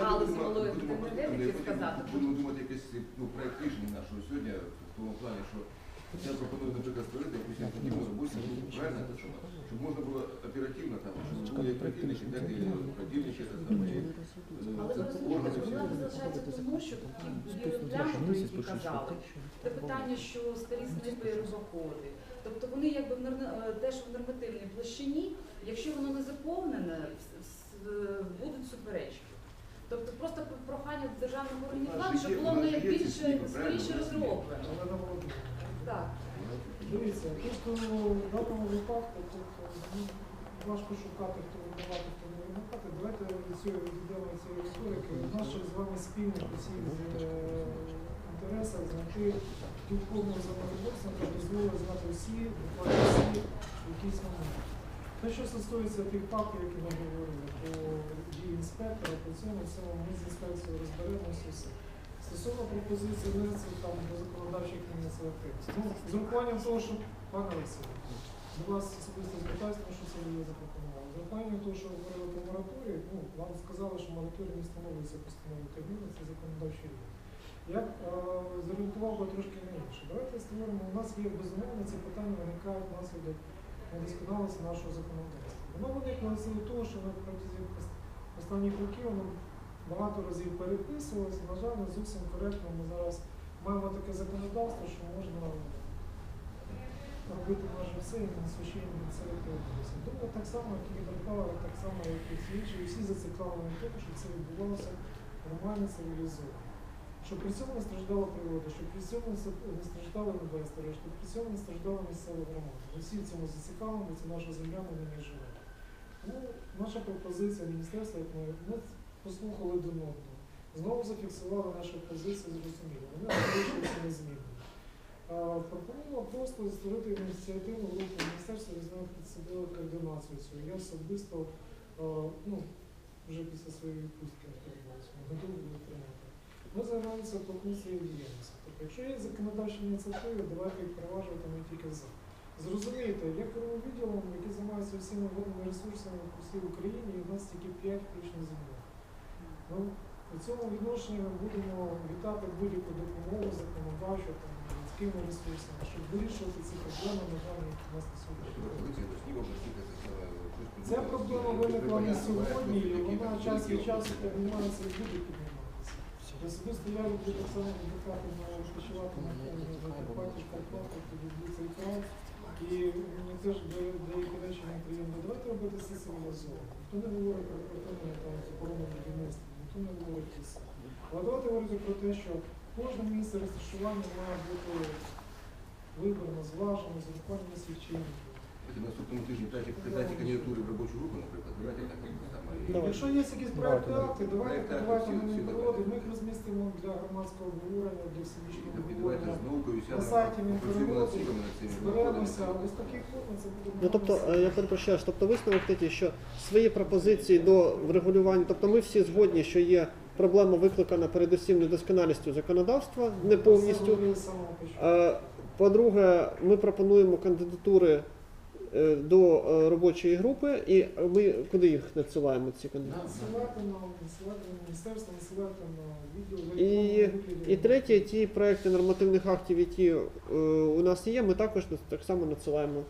галузі будемо- малої енергетики сказати. Будемо думати якийсь ну, проект рішення нашого сьогодні в тому плані, що я пропоную, наприклад, створити якусь ініціативну робочу групу, правильно? Щоб можна було оперативно там, щоб були оперативники, дати противники, це там, і, Але ви розумієте, проблема залишається тому, що такі плями, про які казали, це питання, що старі снипи рубоходи. Тобто вони якби в е, теж в нормативній площині, якщо воно не заповнене, будуть суперечки. Тобто просто прохання до державного органів влади, щоб було воно скоріше розроблено. Так. Дивіться, просто в даному випадку тут ну, важко шукати, хто винувати, хто не винувати. Давайте від цього відійдемо цієї риторики. У нас з вами спільний усіх е, інтересах знайти ту форму законодавства, яка дозволить знати всі, буквально всі якісь моменти. Те, що стосується тих фактів, які ми говорили, по дії інспектора, по цьому всьому ми з інспекцією розберемося все. Стосовно пропозиції внесення там до законодавчих ініціатив. Ну, з урахуванням того, що пане Олексій, до вас особисто звертаюся, тому що це ви запропонували. З урахуванням того, що говорили про мораторій, ну, вам сказали, що мораторій не встановлюється постановою Кабміну, це законодавчий рівень. Я б е, зорієнтував би трошки на інше. Давайте створимо, у нас є безумовно це питання виникає внаслідок недосконалості нашого законодавства. Воно виникло силу того, що на протязі останніх років воно багато разів переписувалося. На жаль, не зовсім коректно ми зараз маємо таке законодавство, що можна робити майже все і на священні це відповідальності. Думаю, так само, як і гідроправа, так само, як і всі інші, і всі зацікавлені в тому, щоб це відбувалося нормально, цивілізовано. Щоб при цьому не страждала природа, щоб при цьому не страждали інвестори, щоб при цьому не страждала місцева громада. Ми всі в цьому зацікавлені, це наша земля, ми на ній живемо. Тому наша пропозиція міністерства, як ми, ми послухали один одного, знову зафіксували нашу позицію, зрозуміло. Вони залишилися незмінними. А, Пропонуємо просто створити ініціативну групу міністерства візьме під себе координацію цю. Я особисто ну, вже після своєї відпустки сподіваюся, готовий буду тримати. Ми займаємося по функції діяльності. Тобто, якщо є законодавчі ініціативи, давайте їх проваджувати ми тільки за. Зрозумієте, я керую відділом, який займається всіма водними ресурсами по всій Україні, і в нас тільки 5 включно землі. Ну, у цьому відношенні ми будемо вітати будь-яку допомогу законодавчу, людськими ресурсами, щоб вирішувати ці проблеми, на жаль, які в нас на сьогодні. Ця проблема виникла не сьогодні, вона час від часу піднімається буде підніматися. Особисто я люблю так само віддихати на відпочивати на Закарпатті, в Карпатах, тоді цей край. І мені теж деякі речі неприємно. Давайте робити все цивілізовано. Ніхто не говорить про припинення там заборону будівництва, ніхто не говорить про це. Але давайте говорити про те, що кожне місце розташування має бути вибрано, зважено, з урахуванням. Давайте на наступному тижні дайте кандидатури в робочу групу, наприклад, давайте так Давай. Якщо є якісь проекти акти, давайте Проекти акти давайте всі- ми їх розмістимо для громадського обговорення, для всебічного обговорення. На сайті цими Зберемося, але з таких форм це буде. Ну тобто, е, я перепрошую, тобто висновок такий, що свої пропозиції до врегулювання, тобто ми всі згодні, що є проблема викликана передусім недосконалістю законодавства, не повністю. Е, По-друге, ми пропонуємо кандидатури до е, робочої групи, і ми куди їх надсилаємо ці? Насилати на насилати на міністерство, насилати на відділ. І, і третє, ті проекти нормативних актів, які е, у нас є, ми також так само надсилаємо.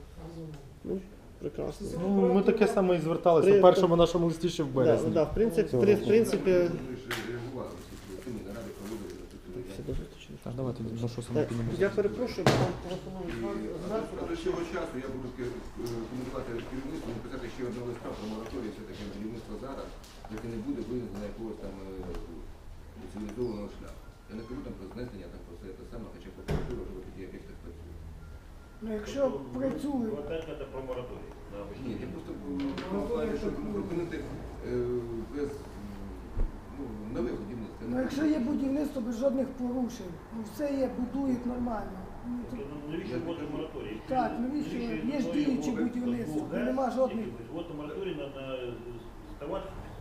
Ну, прекрасно. Ну, ми таке саме і зверталися При- в першому нашому листі ще в березні. да, в принципі, в принципі, Ми ж реагували всі ці наради проводили на цю тему. все дуже точно. Давайте, ну що саме піднімемо. я перепрошую, бо там телефонують І зранку. До цього часу я буду е, комунікувати керівництву, написати ще одне листа про мораторій, все таке будівництво зараз, яке не буде винесено якогось там е, цивілізованого шляху. Я не кажу там про знесення, там про все те саме, хоча прокуратура вже таких об'єктах працює. Ну, якщо працюють, Хватать это про мораторий. на Ні, я просто в тому щоб припинити е, без ну, нове будівництво. ну якщо є будівництво без жодних порушень, ну все є, будують нормально. Ну, це- Ну, Навіщо вводити мораторій? Так, навіщо? Є ж діючі будівництва, де нема жодних. Вот мораторій на, на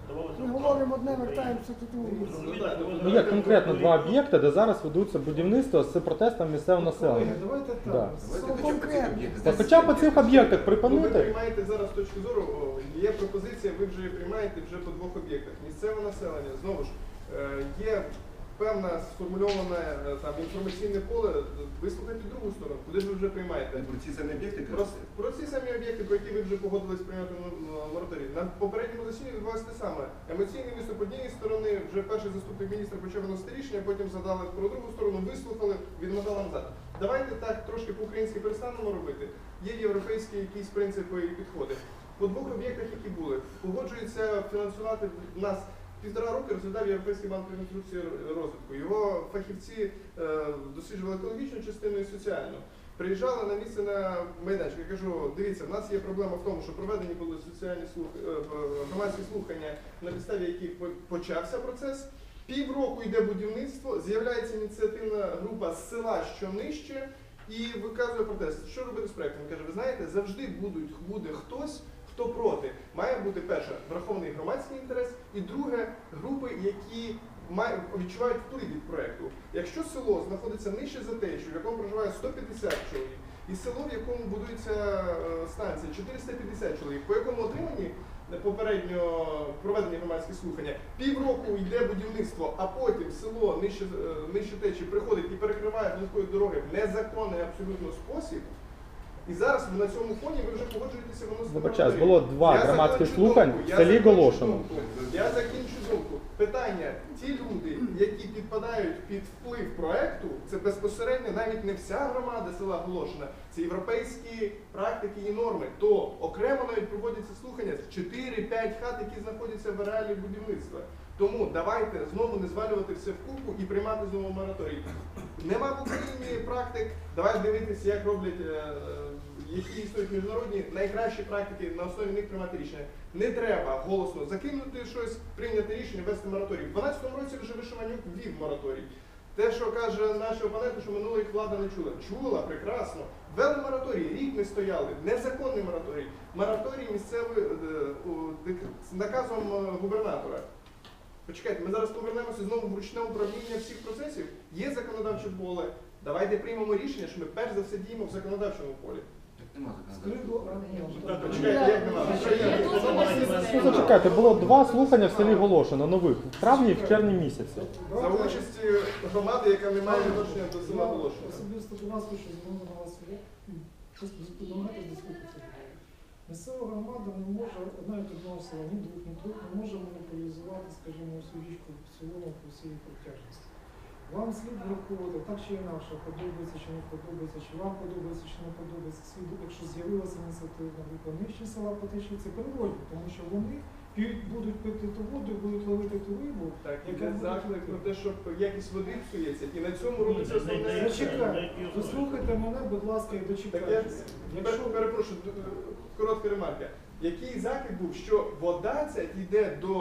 здавалося. Ми говоримо одне, вертаємося тут у Ну є конкретно два об'єкти, де зараз ведуться будівництво з протестом місцевого Колеги, населення. давайте Да. Давайте хоча б. Та б по цих об'єктах Ну, ви припинити. приймаєте зараз з точки зору є пропозиція, ви вже її приймаєте вже по двох об'єктах. Місцеве населення, знову ж, е, є певне сформульоване е, там інформаційне поле, вислухайте другу сторону, куди ж ви вже приймаєте. Про ці самі об'єкти Про, про ці самі об'єкти, про які ви вже погодились прийняти мораторій. На попередньому засіданні відбувалося те саме. Емоційний виступ однієї сторони, вже перший заступник міністра почав виносити рішення, потім задали про другу сторону, вислухали, відмотали назад. Давайте так трошки по-українськи перестанемо робити. Є європейські якісь принципи і підходи. По двох об'єктах, які були, погоджується фінансувати нас. Півтора року розглядав Європейський банк реконструкції розвитку. Його фахівці е, досліджували екологічну частину і соціальну. Приїжджали на місце на майданчик. Я кажу, дивіться, в нас є проблема в тому, що проведені були соціальні слух... е, громадські слухання, на підставі яких почався процес. Півроку йде будівництво, з'являється ініціативна група з села, що нижче, і виказує протест. Що робити з проектом? Каже, ви знаєте, завжди будуть, буде хтось, хто проти. Має бути перше врахований громадський інтерес, і друге групи, які відчувають вплив від проекту. Якщо село знаходиться нижче за течію, в якому проживає 150 чоловік, і село, в якому будується е, станція 450 чоловік, по якому отримані е, попередньо проведені громадські слухання, півроку йде будівництво, а потім село нижче, е, нижче течії приходить і перекриває додаткові дороги в незаконний абсолютно спосіб. І зараз на цьому фоні ви вже погоджуєтеся воно Вибачаюсь, було два громадських закінчу слухань думку, в я селі закінчу Голошино. думку. Я закінчу. Питання: ті люди, які підпадають під вплив проекту, це безпосередньо навіть не вся громада села Голошина, це європейські практики і норми. То окремо навіть проводяться слухання з 4-5 хат, які знаходяться в ареалі будівництва. Тому давайте знову не звалювати все в купу і приймати знову мораторій. Нема в Україні практик. Давай дивитися, як роблять, е, е, які існують міжнародні найкращі практики, на основі них приймати рішення. Не треба голосно закинути щось, прийняти рішення, вести мораторій. В 12-му році вже Вишиванюк ввів мораторій. Те, що каже наші опоненти, що минула їх влада не чула. Чула, прекрасно. Ввели мораторій, рік ми стояли. Незаконний мораторій. Мораторій місцевий е, у, з наказом е, губернатора. Почекайте, ми зараз повернемося знову в ручне управління всіх процесів. Є законодавче поле. Давайте приймемо рішення, що ми перш за все діємо в законодавчому полі. Ну? Що Ну, зачекайте, було два слухання в селі Голошино нових. В травні і в червні місяці. За участі громади, яка не має відношення до села Я Особисто до вас хочу звернути на вас намагайтесь дослухатися. Місцева громада не може, навіть одного села, ні двох, ні трьох, не може монополізувати, скажімо, всю річку в цілому по всій протяжності. Вам слід враховувати так чи інакше, подобається чи не подобається, чи вам подобається чи не подобається. Слід, якщо з'явилася ініціативна група нижче села по течії, це природно, тому що вони п'ють, будуть пити ту воду, і будуть ловити ту рибу, Так, яка буде заклик про те, щоб якість води псується. І на цьому робиться основне. не- не- Зачекайте, дослухайте мене, будь ласка, і дочекайтеся. Якщо перепрошую, д- коротка ремарка. Який заклик був, що вода ця йде до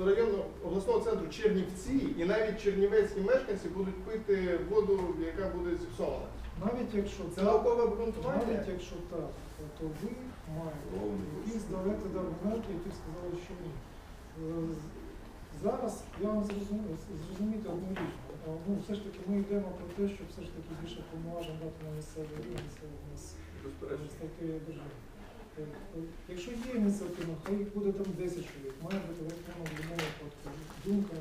е, районного обласного центру Чернівці, і навіть чернівецькі мешканці будуть пити воду, яка буде зіпсована. навіть якщо Це так, наукове обґрунтування. навіть якщо так, то ви маєте якісь довести до аргументу, які сказали, що ні. Е, Зараз я вам зрозуміти одну річ. Е, Ну, все ж таки ми йдемо про те, щоб все ж таки більше повноважень дати на місцевий рівень, місцевий у нас держави. Якщо є ініціатива, хай їх буде там 10 чоловік, має бути врахована в будь-якому думка,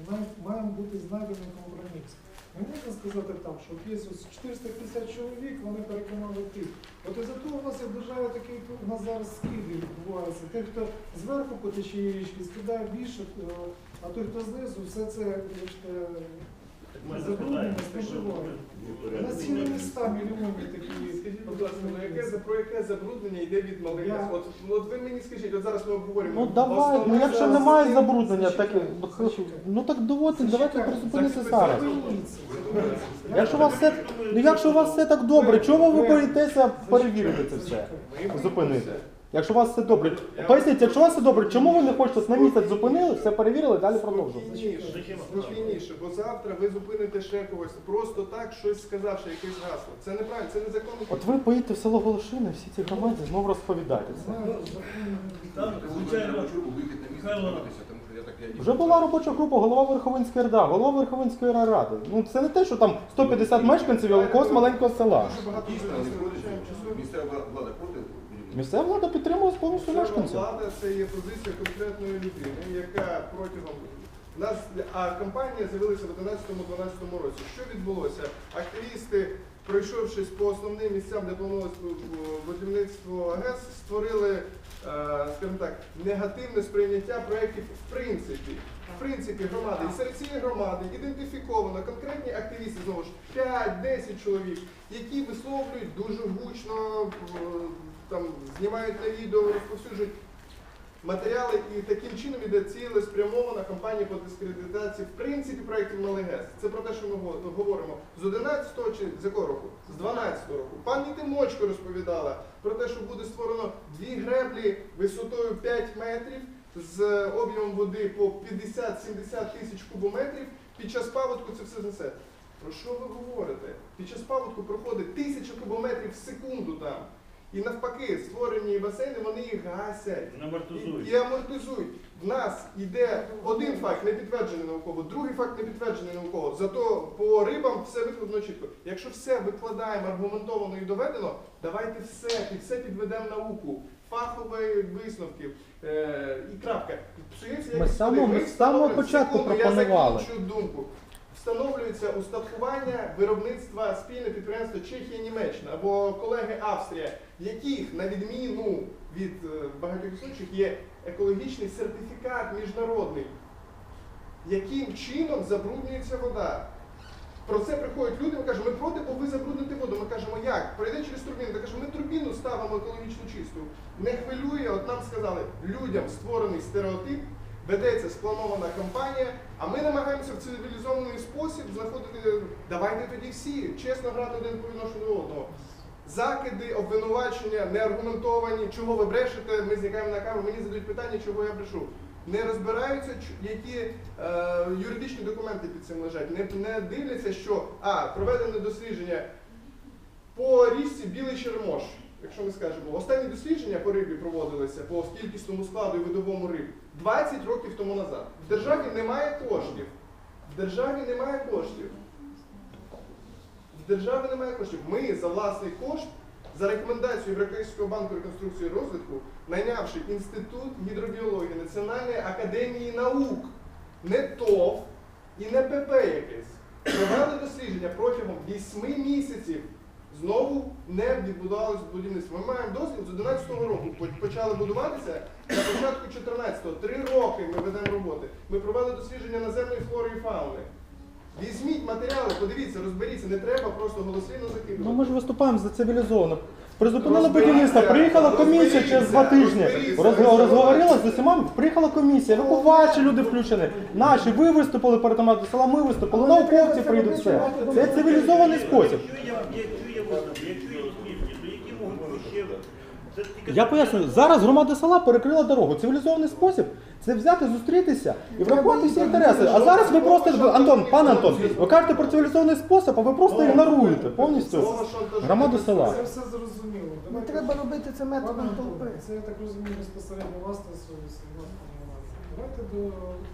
має, бути знайдений компроміс. Не можна сказати так, що є ось 450 чоловік, вони переконали тих. От із-за того у нас є в державі такий, у нас зараз скиди відбуваються. Той, хто зверху по течії річки скидає більше, е, а той, хто знизу, все це, забруднення споживає. У нас цілі міста мільйонні такі. Скажіть, будь ласка, ну яке за про яке забруднення йде від малих Я- От, от ви мені скажіть, от зараз ми обговорюємо. Ну давай, ну Основне якщо немає забруднення, так Зачекай. ну так доводьте, давайте Зачекай. призупинися зараз. Якщо у вас все, ну якщо у вас все так добре, чого ви боїтеся перевірити це все? Зупинити. Якщо у вас все добре, поясніть, якщо у вас все добре, чому ви не хочете на місяць зупинили, все перевірили, далі продовжувати? Спокійніше, бо завтра ви зупините ще когось, просто так щось сказавши, якесь гасло. Це неправильно, це незаконно. От ви поїдете в село Голошини, всі ці громаді знову розповідаєте це. Не Там, звичайно, хочу на місце Михайло- тому що я так я Вже була робоча група, голова Верховинської РДА, голова Верховинської ради. Ну це не те, що там 150 мешканців якогось маленького села. Дійсно, не проти місцева влада проти. Місцева влада підтримувалась повністю мешканців. влада це є позиція конкретної людини, яка протягом нас а компанія з'явилася в 11-12 році. Що відбулося? Активісти, пройшовшись по основним місцям, де планувалось будівництво АГЕС, створили, е, скажімо так, негативне сприйняття проєктів в принципі. В принципі, громади. І серед цієї громади ідентифіковано конкретні активісти, знову ж 5-10 чоловік, які висловлюють дуже гучно, е, там знімають на відео, розповсюджують матеріали, і таким чином іде цілеспрямована кампанія по дискредитації в принципі проєктів Малегес. Це про те, що ми говоримо з 11-го чи з якого року? З 12-го року. Пані Тимочко розповідала про те, що буде створено дві греблі висотою 5 метрів з об'ємом води по 50-70 тисяч кубометрів. Під час паводку це все знесе. Про що ви говорите? Під час паводку проходить тисяча кубометрів в секунду там. І навпаки, створені басейни, вони їх гасять. Амортизують. І, і амортизують. В нас йде один факт не підтверджений науково, другий факт не підтверджений науково. Зато по рибам все викладено чітко. Якщо все викладаємо аргументовано і доведено, давайте все, під все підведемо науку, фахові висновки е, і крапка. Псується Ми з самого- ми з самого початку пропонували. Я закінчу думку. Встановлюється устаткування виробництва спільне підприємство Чехія-Німеччина або колеги Австрія, в яких, на відміну від е, багатьох інших, є екологічний сертифікат міжнародний, яким чином забруднюється вода. Про це приходять люди, ми кажемо, ми проти, бо ви забрудните воду. Ми кажемо, як? Пройде через турбіну. Ми кажемо, ми турбіну ставимо екологічно чисту. Не хвилює, от нам сказали, людям створений стереотип, ведеться спланована кампанія, а ми намагаємося в цивілізований спосіб знаходити. Давайте тоді всі чесно грати один по відношенню до одного. Закиди, обвинувачення, неаргументовані, чого ви брешете, ми зникаємо на камеру, мені задають питання, чого я брешу. Не розбираються, які е, юридичні документи під цим лежать. Не, не дивляться, що а, проведене дослідження по річці Білий Черемош. Якщо ми скажемо, останні дослідження по рибі проводилися по кількісному складу і видовому риб 20 років тому назад. В державі немає коштів. В державі немає коштів. В державі немає коштів. Ми за власний кошт, за рекомендацією Європейського банку реконструкції і розвитку, найнявши Інститут гідробіології Національної академії наук, не ТОВ і не ПП якесь, провели дослідження протягом 8 місяців. Знову не відбудувалось будівництво. Ми маємо дозвіл з 11-го року. Почали будуватися на початку 14-го. Три роки ми ведемо роботи. Ми провели дослідження наземної флори і фауни. Візьміть матеріали, подивіться, розберіться, не треба просто голослівно закидувати. Ну ми ж виступаємо за цивілізовано. Призупинили будівництво, приїхала комісія через два тижні. Розговорила з усіма, приїхала комісія, ви ваші люди включені. Наші, ви виступили перед громадою села, ми виступили, науковці прийдуть все. Це цивілізований спосіб. Якщо я, якщо я визнав, якщо є успішні, то які можуть бути ще... Це тільки Я пояснюю, зараз громада села перекрила дорогу. Цивілізований спосіб це взяти, зустрітися і врахувати всі інтереси. А зараз ви просто ви- Антон, пане Антон, ви кажете про цивілізований спосіб, а ви просто ігноруєте повністю Слово шантажу. громаду села. Це все зрозуміло. Не Давайте- треба робити це методом Пане толпи. Це я так розумію безпосередньо вас вас повноважень. Давайте до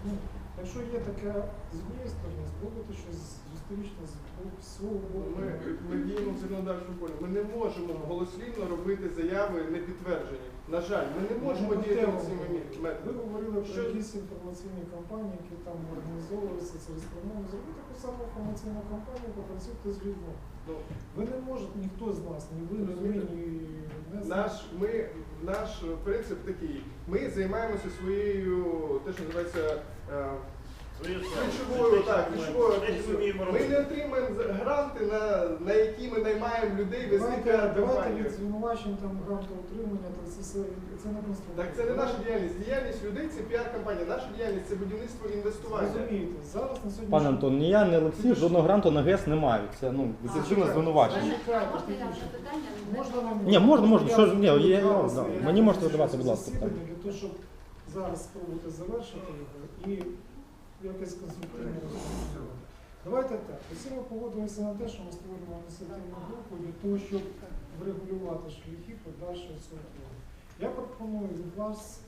ну, якщо є таке з однієї сторони, спробуйте щось зустрічне з бо- свого боку. Ми, ми діємо в законодавчому полі. Ми не можемо голослівно робити заяви не підтверджені. На жаль, ми не можемо Ну, діяти тему. цими Ви методами. говорили про Що- якісь інформаційні кампанії, які там організовувалися через промову. Зробити таку саму інформаційну кампанію, попрацюйте з людьми. Ну, Ви не можете, ніхто з нас, ні ви, ні ми, ні не наш, ми, наш принцип такий. Ми займаємося своєю, те, що називається ключовою, так, ключовою. Ми не отримаємо гранти, на, на які ми наймаємо людей вести Давайте, давайте від звинувачень там грантоутримання, то це все це не конструктивно. Так це не наша діяльність. Діяльність людей це піар-кампанія. Наша діяльність це будівництво і інвестування. Розумієте, зараз на сьогодні. Пане Антон, ні я, ні Олексій жодного гранту на ГЕС не мають. Це ну об'єктивне звинувачення. Можна я запитання? Можна вам Ні, можна, можна. Що ж, ні, є, зараз, да. я Мені можете задавати, будь ласка, питання. Для того, щоб зараз спробувати завершити його і якесь конструктивне розуміння. Давайте так. Усі ми погодимося на те, що ми створюємо ініціативну групу для того, щоб врегулювати шляхи подальшого цього. Я пропоную від вас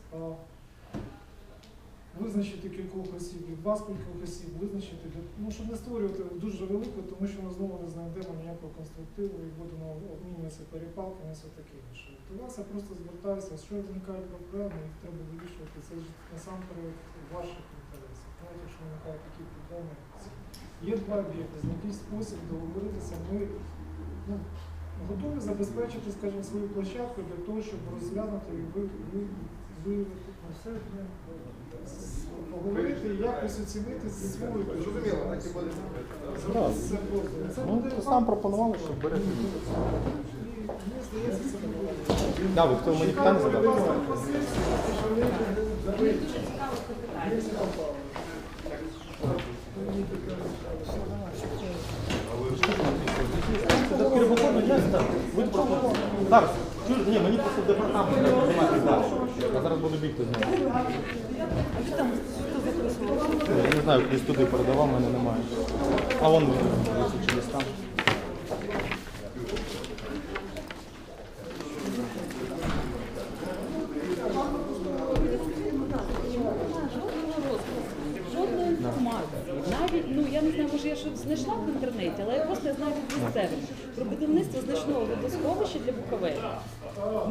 визначити кількох осіб, від вас кількох осіб, визначити, ну, щоб не створювати дуже велику, тому що ми знову не знайдемо ніякого конструктиву і будемо обмінюватися перепалками все таке інше. До вас я просто звертаюся, що виникають проблеми, їх треба вирішувати. Це ж насамперед ваших інтересах. Навіть якщо виникають такі проблеми, є два об'єкти, знайти спосіб договоритися. Ми ну, готові забезпечити, скажімо, свою площадку для того, щоб розглянути і ви, ну, ну, поговорити і якось оцінити зі свою точки Зрозуміло, так і буде. Це Ну, буде то вам- сам пропонували, що берете. Мені здається, це буде. Да, ви хто мені питання задали? Мені дуже цікаво це питання. Перевиконно є, так. Зараз, ні, мені просто департамент знімати далі. Я зараз буду бігти з ним. Я не знаю, хтось туди передавав, мене немає. А вон через там. Жодної інформації. Навіть, ну я не знаю, може я щось знайшла в інтернеті, але я просто знаю від місцевих про будівництво значного водосховища для Буковелі.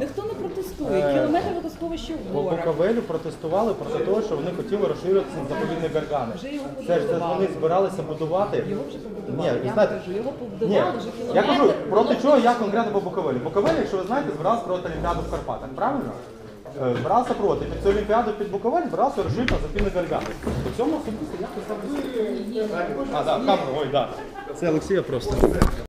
Ніхто не протестує. Е, Кілометр водосховища в По горах. Буковелю протестували проти того, що вони хотіли розширюватися на заповідні гаргани. Вже його Це ж це вони збиралися будувати. Його вже побудували. Ні, я знаєте, кажу, його Ні, побудували вже я кажу, проти чого я конкретно по Буковелі. Буковелі, якщо ви знаєте, збирався проти Олімпіаду в Карпатах, правильно? Е, Збирався проти. Під цю Олімпіаду під Буковель збирався розширити на запільний гальган. По цьому особисто я писав. А, так, камеру, ой, так. Це Олексія просто.